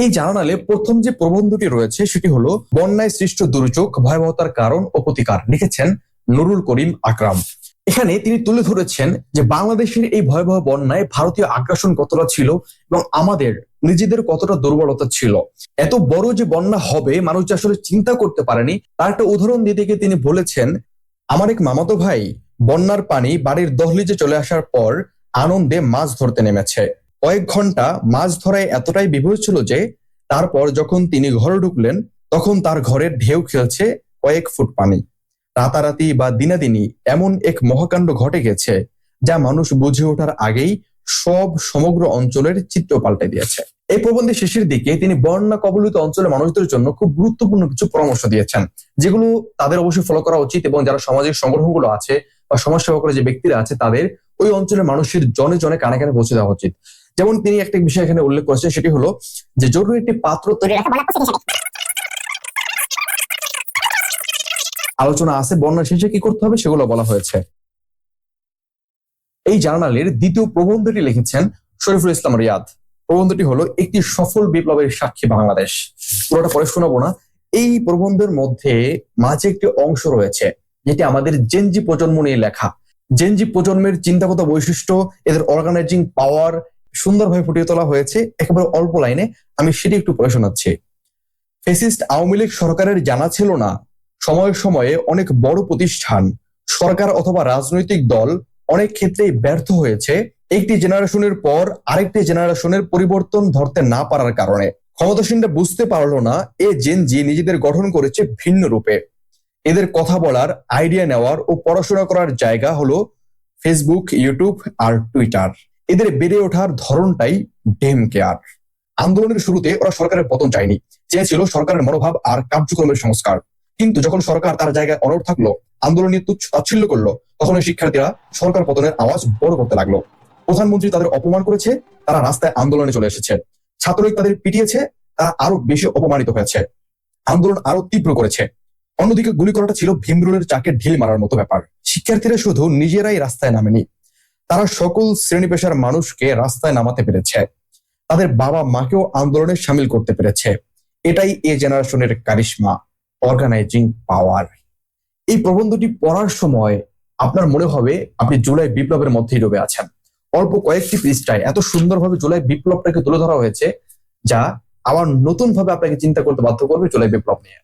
এই জার্নালে প্রথম যে প্রবন্ধটি রয়েছে সেটি হলো, বন্যায় সৃষ্ট দুর্যোগ, ভয়াবহতার কারণ ও প্রতিকার লিখেছেন নুরুল করিম আকরাম। এখানে তিনি তুলে ধরেছেন যে বাংলাদেশের এই ভয়াবহ বন্যায় ভারতীয় আগ্রাসন কতটা ছিল এবং আমাদের নিজেদের কতটা দুর্বলতা ছিল। এত বড় যে বন্যা হবে, মানুষ যে আসলে চিন্তা করতে পারেনি, তার একটা উদাহরণ দিতে গিয়ে তিনি বলেছেন, আমার এক মামাতো ভাই বন্যার পানি বাড়ির দহলিজে চলে আসার পর আনন্দে মাছ ধরতে নেমেছে। কয়েক ঘণ্টা মাছ ধরায় এতটাই বিভোর ছিল যে, তারপর যখন তিনি ঘরে ঢুকলেন, তখন তার ঘরের ঢেউ খেলছে কয়েক ফুট পানি। রাতারাতি বা দিনাদিনি এমন এক মহাকাণ্ড ঘটে গেছে, যা মানুষ বুঝে ওঠার আগেই সব সমগ্র অঞ্চলের চিত্র পাল্টে দিয়েছে। এই প্রবন্ধের শেষের দিকে তিনি বন্যা কবলিত অঞ্চলের মানুষদের জন্য খুব গুরুত্বপূর্ণ কিছু পরামর্শ দিয়েছেন, যেগুলো তাদের অবশ্যই ফলো করা উচিত এবং যারা সামাজিক সংগঠনগুলো আছে বা সমাজসেবা করে যে ব্যক্তিরা আছে, তাদের ওই অঞ্চলের মানুষের জনে জনে কানে কানে পৌঁছে দেওয়া উচিত। যেমন তিনি একটা বিষয় এখানে উল্লেখ করেছেন সেটি হলো যে জরুরি একটি পাত্র তৈরি আলোচনা আছে বন্যা শেষে কি করতে হবে সেগুলো বলা হয়েছে। এই জার্নালের দ্বিতীয় প্রবন্ধটি লিখেছেন শরীফুল ইসলাম রিয়াদ। প্রবন্ধটি হলো একটি সফল বিপ্লবের সাক্ষী বাংলাদেশ। পুরোটা পরে শোনাবো না। এই প্রবন্ধের মধ্যে মাঝে একটি অংশ রয়েছে যেটি আমাদের জেনজি প্রজন্ম নিয়ে লেখা। জেনজি প্রজন্মের চিন্তাগত বৈশিষ্ট্য এদের অর্গানাইজিং পাওয়ার সুন্দরভাবে ফুটিয়ে তোলা হয়েছে, একেবারে অল্প লাইনে। আমি সেটি একটু পড়ে শোনাচ্ছি। ফেসিস্ট আওয়ামী লীগ সরকারের জানা ছিল না। সময়ে সময়ে অনেক বড় প্রতিষ্ঠান, সরকার অথবা রাজনৈতিক দল অনেক ক্ষেত্রেই ব্যর্থ হয়েছে। একটি জেনারেশনের পর আরেকটি জেনারেশনের পরিবর্তন ধরতে না পারার কারণে। ক্ষমতাসীনরা বুঝতে পারল না এ জেন জি নিজেদের গঠন করেছে ভিন্ন রূপে। এদের কথা বলার, আইডিয়া নেওয়ার ও পড়াশোনা করার জায়গা হলো ফেসবুক, ইউটিউব আর টুইটার। এদের বেড়ে ওঠার ধরনটাই ডেম কেয়ার। আন্দোলনের শুরুতে ওরা সরকারের পতন চায়নি। চেয়েছিল সরকারের মনোভাব আর কার্যক্রমের সংস্কার। কিন্তু যখন সরকার তার জায়গায় অনড় থাকল আন্দোলন নিয়ে তুচ্ছ তাচ্ছিল্য করল, তখন শিক্ষার্থীরা সরকার পতনের আওয়াজ বড় করতে লাগল। প্রধানমন্ত্রী তাদের অপমান করেছে, তারা রাস্তায় আন্দোলনে চলে এসেছে। ছাত্রলীগ তাদের পিটিয়েছে, তারা আরও বেশি অপমানিত হয়েছে। আন্দোলন আরও তীব্র করেছে। অন্যদিকে গুলি করাটা ছিল ভীমরুলের চাকে ঢিল মারার মতো ব্যাপার। শিক্ষার্থীরা শুধু নিজেরাই রাস্তায় নামেনি তারা সকল শ্রেণি পেশার মানুষকে রাস্তায় নামাতে পেরেছে। তাদের বাবা মাকেও আন্দোলনে সামিল করতে পেরেছে। এটাই এ জেনারেশনের কারিশমা অর্গানাইজিং পাওয়ার এই প্রবন্ধটি পড়ার সময় আপনার মনে হবে আপনি জুলাই বিপ্লবের মধ্যেই ডুবে আছেন। অল্প কয়েকটি পৃষ্ঠায় এত সুন্দরভাবে জুলাই বিপ্লবটাকে তুলে ধরা হয়েছে, যা আবার নতুন ভাবে আপনাকে চিন্তা করতে বাধ্য করবে জুলাই বিপ্লব নিয়ে।